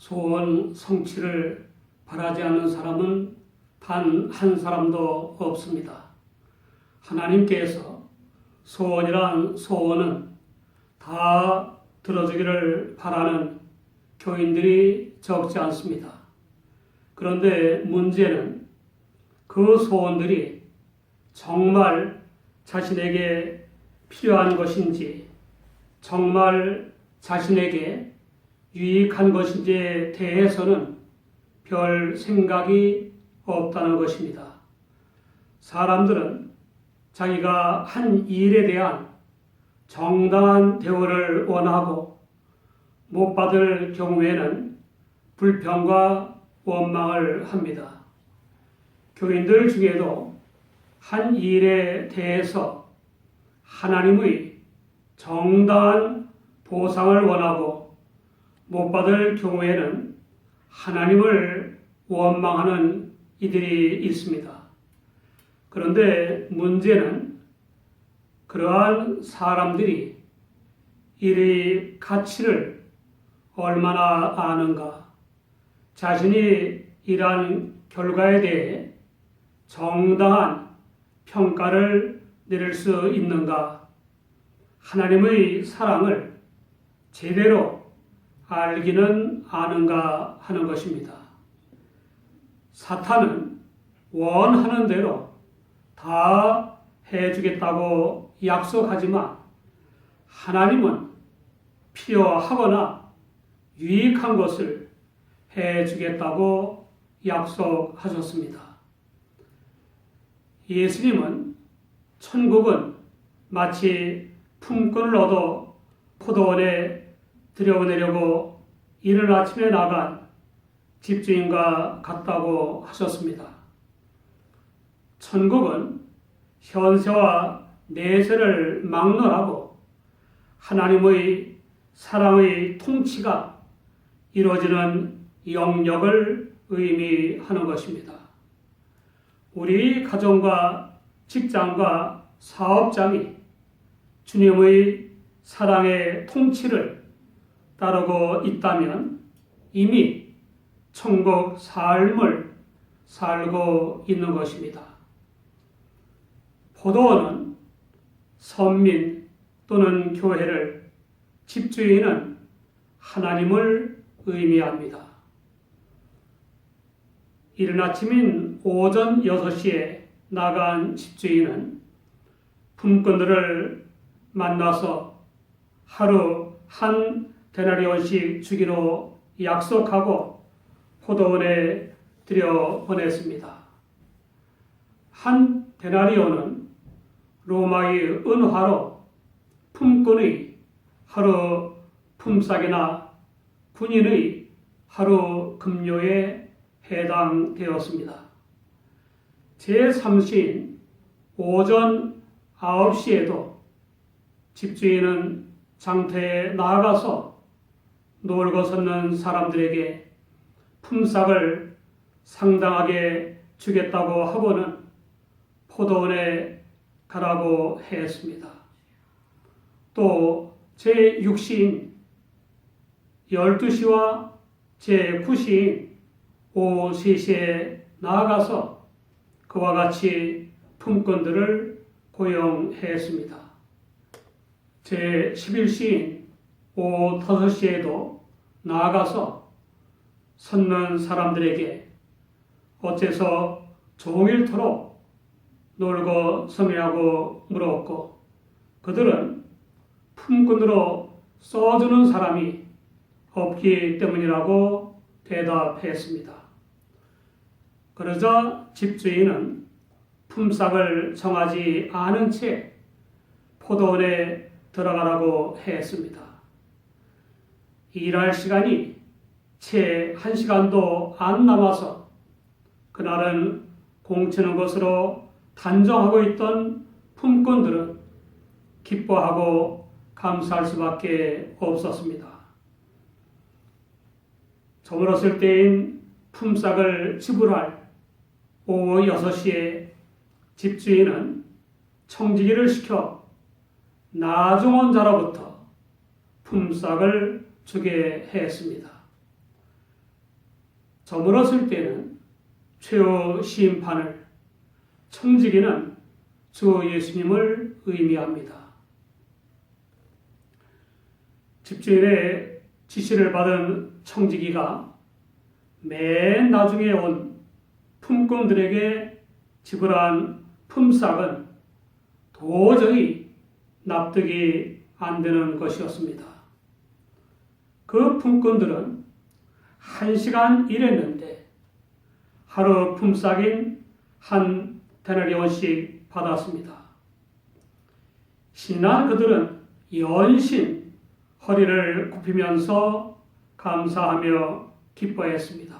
소원 성취를 바라지 않는 사람은 단 한 사람도 없습니다. 하나님께서 소원이란 소원은 다 들어주기를 바라는 교인들이 적지 않습니다. 그런데 문제는 그 소원들이 정말 자신에게 필요한 것인지, 정말 자신에게 유익한 것인지에 대해서는 별 생각이 없다는 것입니다. 사람들은 자기가 한 일에 대한 정당한 대우를 원하고 못 받을 경우에는 불평과 원망을 합니다. 교인들 중에도 한 일에 대해서 하나님의 정당한 보상을 원하고 못 받을 경우에는 하나님을 원망하는 이들이 있습니다. 그런데 문제는 그러한 사람들이 일의 가치를 얼마나 아는가, 자신이 일한 결과에 대해 정당한 평가를 내릴 수 있는가, 하나님의 사랑을 제대로 알기는 아는가 하는 것입니다. 사탄은 원하는 대로 다 해주겠다고 약속하지만 하나님은 필요하거나 유익한 것을 해주겠다고 약속하셨습니다. 예수님은 천국은 마치 품꾼을 얻어 포도원에 들여보내려고 이른 아침에 나간 집주인과 같다고 하셨습니다. 천국은 현세와 내세를 막론하고 하나님의 사랑의 통치가 이루어지는 영역을 의미하는 것입니다. 우리 가정과 직장과 사업장이 주님의 사랑의 통치를 따르고 있다면 이미 천국 삶을 살고 있는 것입니다. 포도원은 선민 또는 교회를 집주인은 하나님을 의미합니다. 이른 아침인 오전 6시에 나간 집주인은 품꾼들을 만나서 하루 한 데나리온씩 주기로 약속하고 포도원에 들여 보냈습니다. 한 데나리온은 로마의 은화로 품꾼의 하루 품삯이나 군인의 하루 급료에 해당되었습니다. 제3시인 오전 9시에도 집주인은 장터에 나아가서 놀고 섰는 사람들에게 품삯을 상당하게 주겠다고 하고는 포도원에 가라고 했습니다. 또 제6시인 12시와 제9시인 오후 3시에 나아가서 그와 같이 품꾼들을 고용했습니다. 제11시인 오후 5시에도 나아가서 섰는 사람들에게 어째서 종일토록 놀고 섬이라고 물었고 그들은 품꾼으로 써주는 사람이 없기 때문이라고 대답했습니다. 그러자 집주인은 품삯을 정하지 않은 채 포도원에 들어가라고 했습니다. 일할 시간이 채 한 시간도 안 남아서 그날은 공치는 것으로 단정하고 있던 품꾼들은 기뻐하고 감사할 수밖에 없었습니다. 저물었을 때인 품삯을 지불할 오후 6시에 집주인은 청지기를 시켜 나중원 자로부터 품삯을 주게 했습니다. 저물었을 때는 최후 심판을 청지기는 주 예수님을 의미합니다. 집주인의 지시를 받은 청지기가 맨 나중에 온 품꾼들에게 지불한 품삯은 도저히 납득이 안 되는 것이었습니다. 그 품꾼들은 한 시간 일했는데 하루 품삯인 한 데나리온씩 받았습니다. 신난 그들은 연신 허리를 굽히면서 감사하며 기뻐했습니다.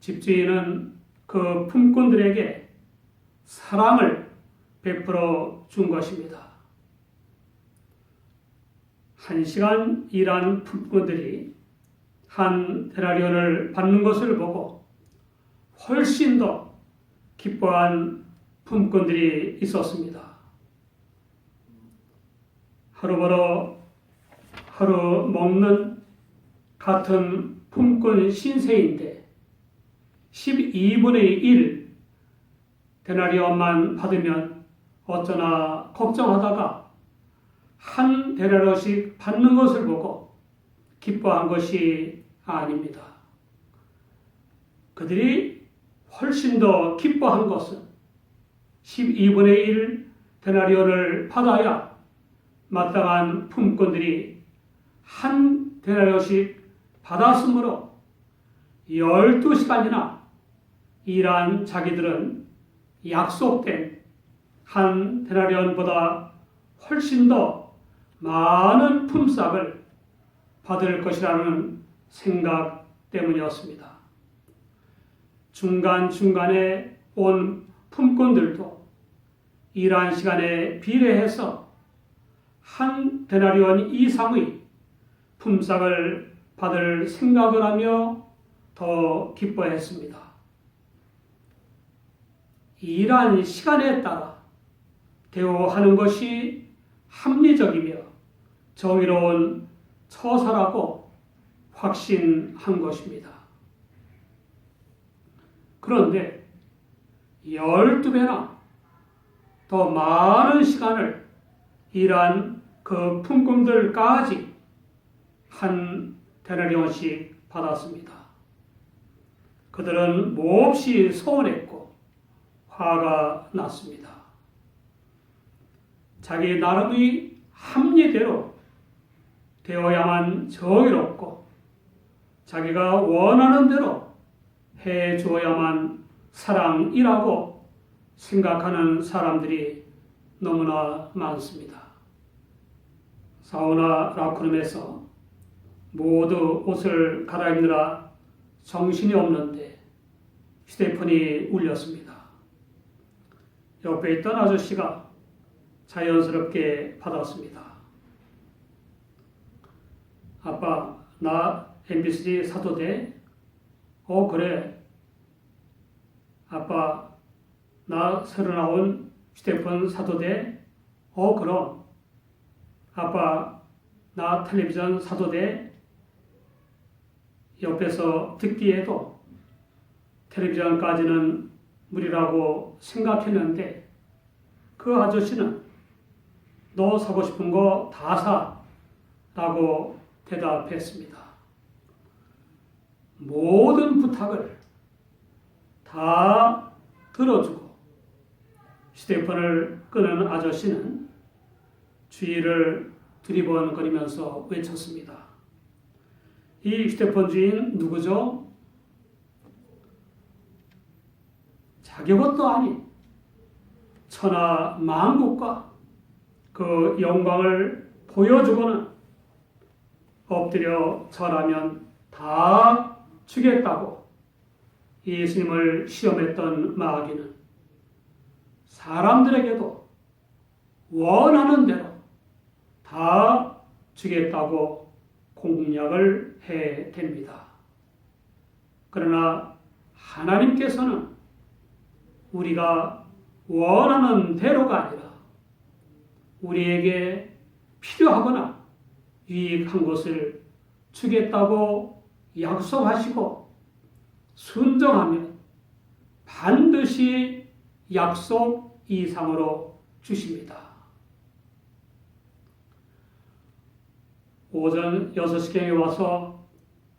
집주인은 그 품꾼들에게 사랑을 베풀어 준 것입니다. 한 시간 일한 품꾼들이 한 데나리온을 받는 것을 보고 훨씬 더 기뻐한 품꾼들이 있었습니다. 하루 벌어 하루 먹는 같은 품꾼 신세인데 12분의 1 데나리온만 받으면 어쩌나 걱정하다가 한 데나리온씩 받는 것을 보고 기뻐한 것이 아닙니다. 그들이 훨씬 더 기뻐한 것은 12분의 1 데나리온을 받아야 마땅한 품꾼들이 한 데나리온씩 받았으므로 12시간이나 일한 자기들은 약속된 한 데나리온보다 훨씬 더 많은 품삯을 받을 것이라는 생각 때문이었습니다. 중간중간에 온 품꾼들도 일한 시간에 비례해서 한 데나리온 이상의 품삯을 받을 생각을 하며 더 기뻐했습니다. 일한 시간에 따라 대우하는 것이 합리적이며 정의로운 처사라고 확신한 것입니다. 그런데 12배나 더 많은 시간을 일한 그 품꾼들까지 한 데나리온씩 받았습니다. 그들은 몹시 서운했고 화가 났습니다. 자기 나름의 합리대로 되어야만 정의롭고 자기가 원하는 대로 해 주어야만 사랑이라고 생각하는 사람들이 너무나 많습니다. 사우나 라쿠름에서 모두 옷을 갈아입느라 정신이 없는데 휴대폰이 울렸습니다. 옆에 있던 아저씨가 자연스럽게 받았습니다. 아빠, 나 MBC 사도 돼? 어, 그래. 아빠, 나 새로 나온 휴대폰 사도 돼? 어, 그럼. 아빠, 나 텔레비전 사도 돼? 옆에서 듣기에도 텔레비전까지는 무리라고 생각했는데 그 아저씨는 너 사고 싶은 거 다 사. 라고 대답했습니다. 모든 부탁을 다 들어주고 휴대폰을 끄는 아저씨는 주위를 두리번거리면서 외쳤습니다. 이 휴대폰 주인 누구죠? 자기 것도 아닌 천하 만국과 그 영광을 보여주고는 엎드려 절하면 다 주겠다고 예수님을 시험했던 마귀는 사람들에게도 원하는 대로 다 주겠다고 공약을 해 댑니다. 그러나 하나님께서는 우리가 원하는 대로가 아니라 우리에게 필요하거나 유익한 것을 주겠다고 약속하시고 순종하면 반드시 약속 이상으로 주십니다. 오전 6시경에 와서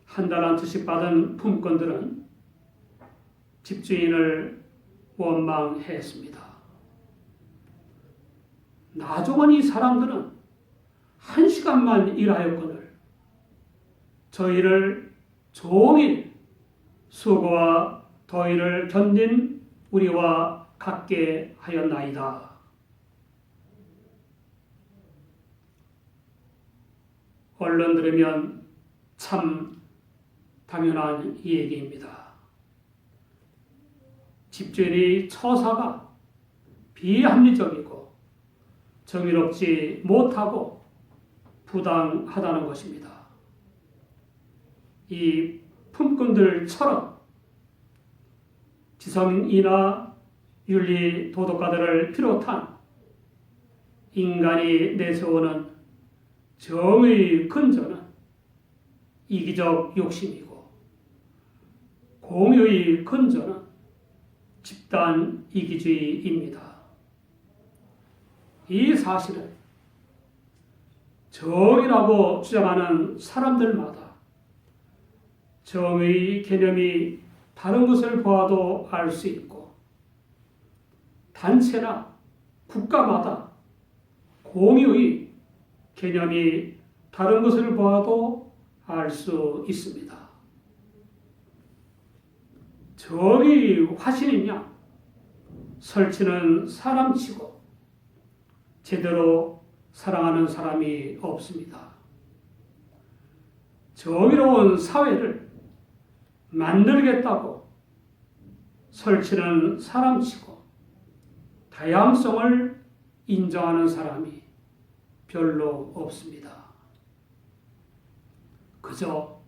한달한 투씩 받은 품건들은 집주인을 원망했습니다. 나중은 이 사람들은 한 시간만 일하였거늘 저희를 종일 수고와 더위를 견딘 우리와 같게 하였나이다. 얼른 들으면 참 당연한 얘기입니다. 집주인의 처사가 비합리적이고 정의롭지 못하고 부당하다는 것입니다. 이 품꾼들처럼 지성이나 윤리 도덕가들을 비롯한 인간이 내세우는 정의 근저는 이기적 욕심이고 공의의 근저는 집단 이기주의입니다. 이 사실은 정이라고 주장하는 사람들마다 정의 개념이 다른 것을 보아도 알 수 있고 단체나 국가마다 공의의 개념이 다른 것을 보아도 알 수 있습니다. 정의 화신이냐? 설치는 사람치고 제대로 사랑하는 사람이 없습니다. 정의로운 사회를 만들겠다고 설치는 사람치고 다양성을 인정하는 사람이 별로 없습니다. 그저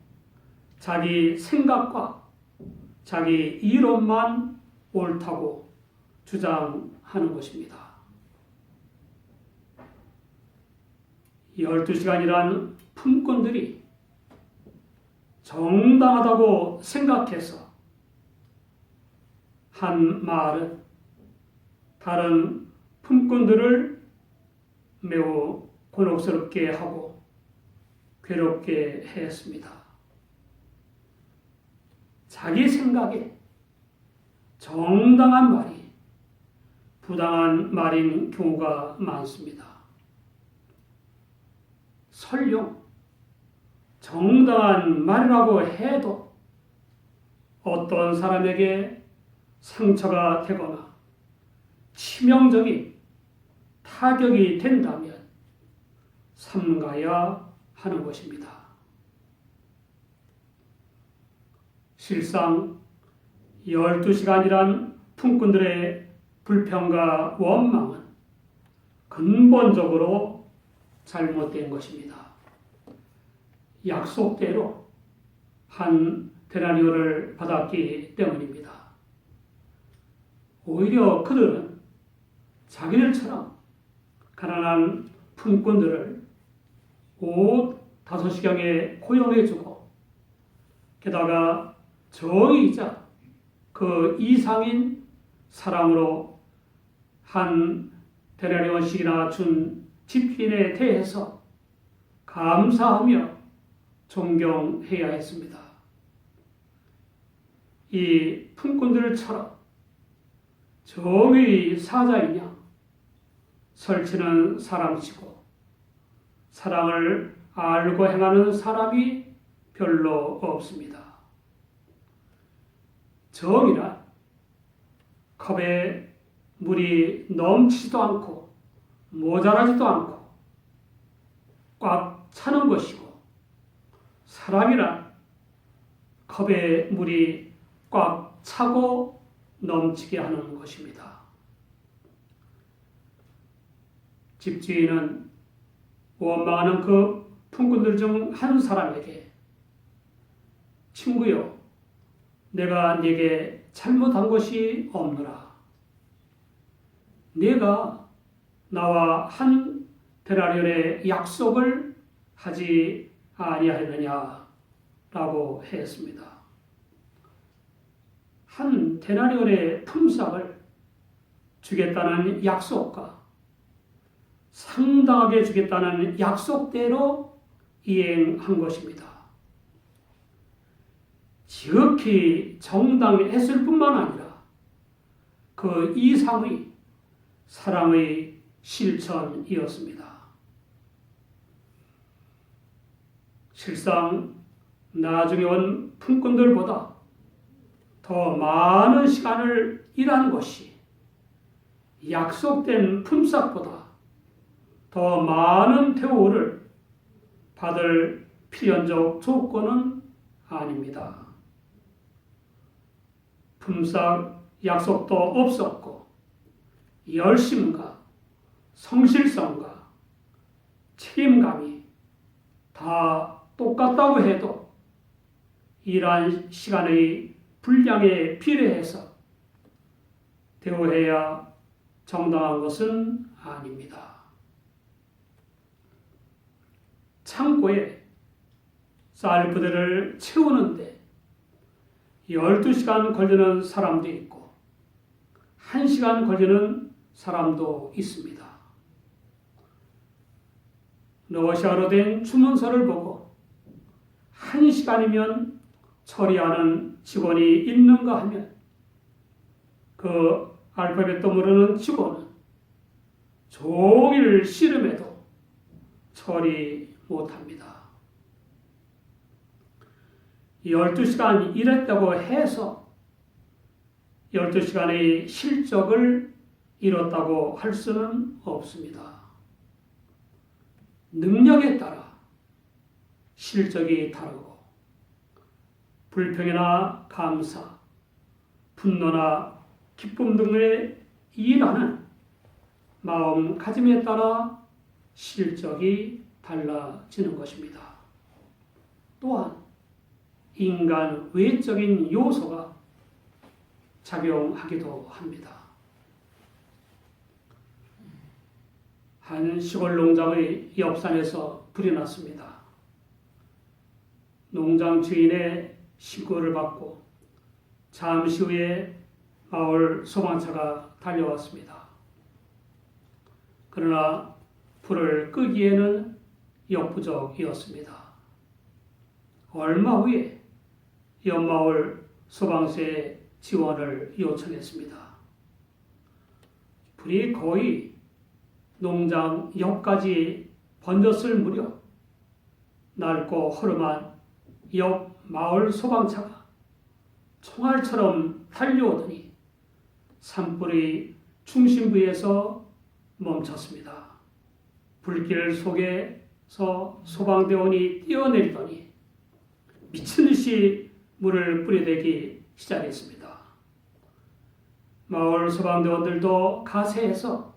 자기 생각과 자기 이론만 옳다고 주장하는 것입니다. 12시간이란 품꾼들이 정당하다고 생각해서 한 말은 다른 품꾼들을 매우 곤혹스럽게 하고 괴롭게 했습니다. 자기 생각에 정당한 말이 부당한 말인 경우가 많습니다. 설령 정당한 말이라고 해도 어떤 사람에게 상처가 되거나 치명적인 타격이 된다면 삼가야 하는 것입니다. 실상 12시간이란 품꾼들의 불평과 원망은 근본적으로 잘못된 것입니다. 약속대로 한 데나리오를 받았기 때문입니다. 오히려 그들은 자기들처럼 가난한 품꾼들을 오후 5시경에 고용해주고 게다가 정의이자 그 이상인 사랑으로 한 데나리온씩이나 준 집주인에 대해서 감사하며 존경해야 했습니다. 이 품꾼들처럼 정의 사자이냐 설치는 사람이고 사랑을 알고 행하는 사람이 별로 없습니다. 정이란 컵에 물이 넘치지도 않고 모자라지도 않고 꽉 차는 것이고 사랑이란 컵에 물이 꽉 차고 넘치게 하는 것입니다. 집주인은 원망하는 그 품꾼들 중 한 사람에게 친구요, 내가 네게 잘못한 것이 없노라. 네가 나와 한 데나리온의 약속을 하지 아니하느냐 라고 했습니다. 한 데나리온의 품삯을 주겠다는 약속과 상당하게 주겠다는 약속대로 이행한 것입니다. 지극히 정당했을 뿐만 아니라 그 이상의 사랑의 실천이었습니다. 실상 나중에 온 품꾼들보다 더 많은 시간을 일한 것이 약속된 품삯보다 더 많은 대우를 받을 필연적 조건은 아닙니다. 품삯 약속도 없었고 열심과 성실성과 책임감이 다 똑같다고 해도 일한 시간의 분량에 비례해서 대우해야 정당한 것은 아닙니다. 창고에 쌀 부대를 채우는데 12시간 걸리는 사람도 있고 1시간 걸리는 사람도 있습니다. 러시아로 된 주문서를 보고 1시간이면 처리하는 직원이 있는가 하면 그 알파벳도 모르는 직원은 종일 씨름해도 처리 못합니다. 12시간 일했다고 해서 12시간의 실적을 이뤘다고 할 수는 없습니다. 능력에 따라 실적이 다르고 불평이나 감사, 분노나 기쁨 등을 일하는 마음가짐에 따라 실적이 달라지는 것입니다. 또한 인간 외적인 요소가 작용하기도 합니다. 한 시골 농장의 옆산에서 불이 났습니다. 농장 주인의 신고를 받고 잠시 후에 마을 소방차가 달려왔습니다. 그러나 불을 끄기에는 역부족이었습니다. 얼마 후에 옆마을 소방서에 지원을 요청했습니다. 불이 거의 농장 옆까지 번졌을 무렵 낡고 허름한 옆 마을 소방차가 총알처럼 달려오더니 산불의 중심부에서 멈췄습니다. 불길 속에서 소방대원이 뛰어내리더니 미친 듯이 물을 뿌려대기 시작했습니다. 마을 소방대원들도 가세해서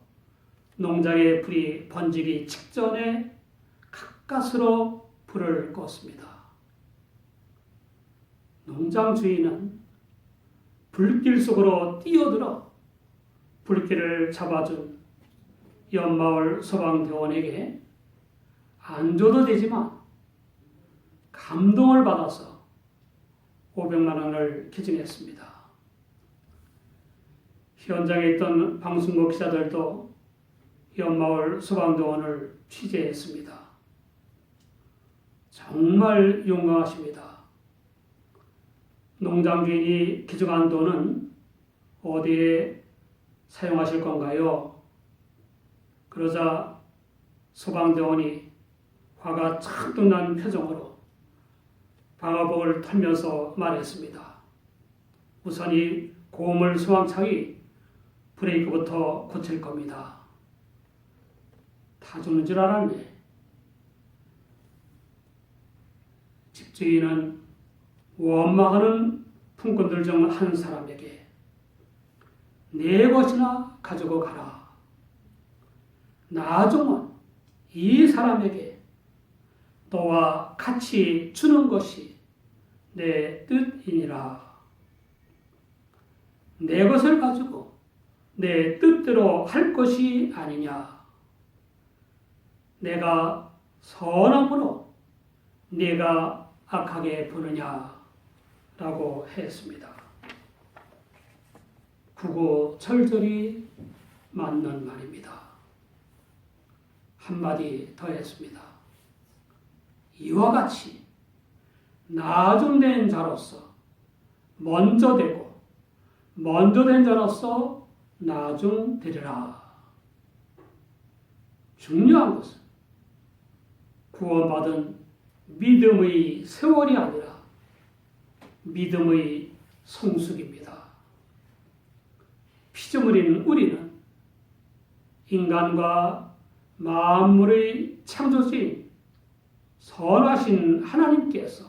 농장의 불이 번지기 직전에 가까스로 불을 껐습니다. 농장 주인은 불길 속으로 뛰어들어 불길을 잡아준 옆마을 소방대원에게 안 줘도 되지만 감동을 받아서 500만 원을 기증했습니다. 현장에 있던 방송국 기자들도 옆마을 소방대원을 취재했습니다. 정말 용감하십니다. 농장 주인이 기증한 돈은 어디에 사용하실 건가요? 그러자 소방대원이 화가 잔뜩 난 표정으로 방화복을 털면서 말했습니다. 우선 이 고물 소방차기 브레이크부터 고칠 겁니다. 다 죽는 줄 알았네. 집주인은 원망하는 품꾼들 중 한 사람에게 네 것이나 가지고 가라. 나중은 이 사람에게 너와 같이 주는 것이 내 뜻이니라. 내 것을 가지고 내 뜻대로 할 것이 아니냐. 내가 선함으로 네가 악하게 보느냐 라고 했습니다. 구고 철절이 맞는 말입니다. 한마디 더 했습니다. 이와 같이 나중된 자로서 먼저 되고 먼저 된 자로서 나중 되리라. 중요한 것은 구원받은 믿음의 세월이 아니라 믿음의 성숙입니다. 피조물인 우리는 인간과 만물의 창조주인 선하신 하나님께서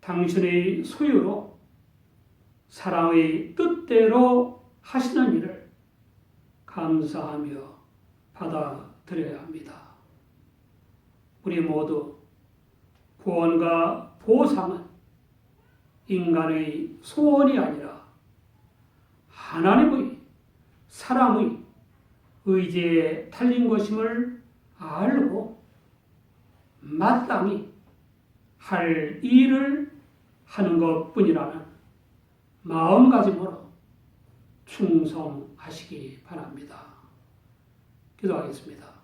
당신의 소유로 사랑의 뜻대로 하시는 일을 감사하며 받아들여야 합니다. 우리 모두 구원과 보상은 인간의 소원이 아니라 하나님의 사랑의 의지에 달린 것임을 알고 마땅히 할 일을 하는 것 뿐이라는 마음가짐으로 충성하시기 바랍니다. 기도하겠습니다.